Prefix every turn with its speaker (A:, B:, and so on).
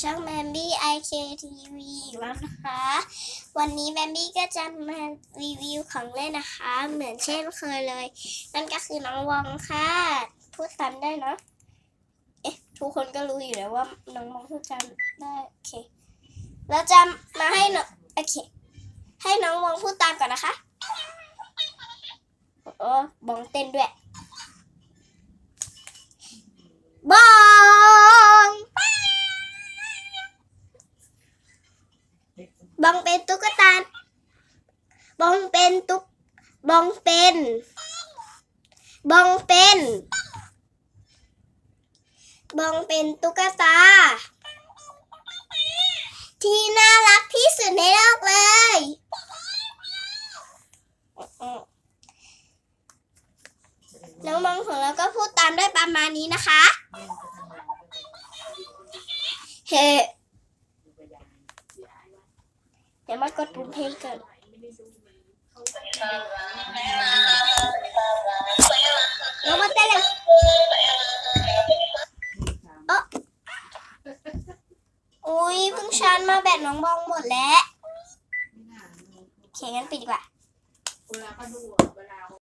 A: ช่องแมมบี้ไอเคทีวีอีกแล้วนะคะ วันนี้แมมบี้ก็จะมารีวิวของเล่นนะคะ เหมือนเช่นเคยเลย นั่นก็คือน้องวองค่ะ พูดตามได้เนอะเอ๊ะ ทุกคนก็รู้อยู่แล้วว่าน้องวองพูดตามได้โอเคเราจะมาให้น้องโอเค ให้น้องวองพูดตามก่อนนะคะโอ้บองเต้นด้วย บองเป็นตุ๊กตา บองเป็นตุ๊ก บองเป็น บองเป็น บองเป็นตุ๊กตา ที่น่ารักที่สุดในโลกเลย น้องบองของเราก็พูดตามได้ประมาณนี้นะคะ เฮ้ เดี๋ยวมากดปุ่มเพลงก่อนน้องมาเต้นเลยเอ้ออุ้ยเพิ่งชันมาแบตน้องบองหมดแล้วโอเคงั้นปิดดีกว่า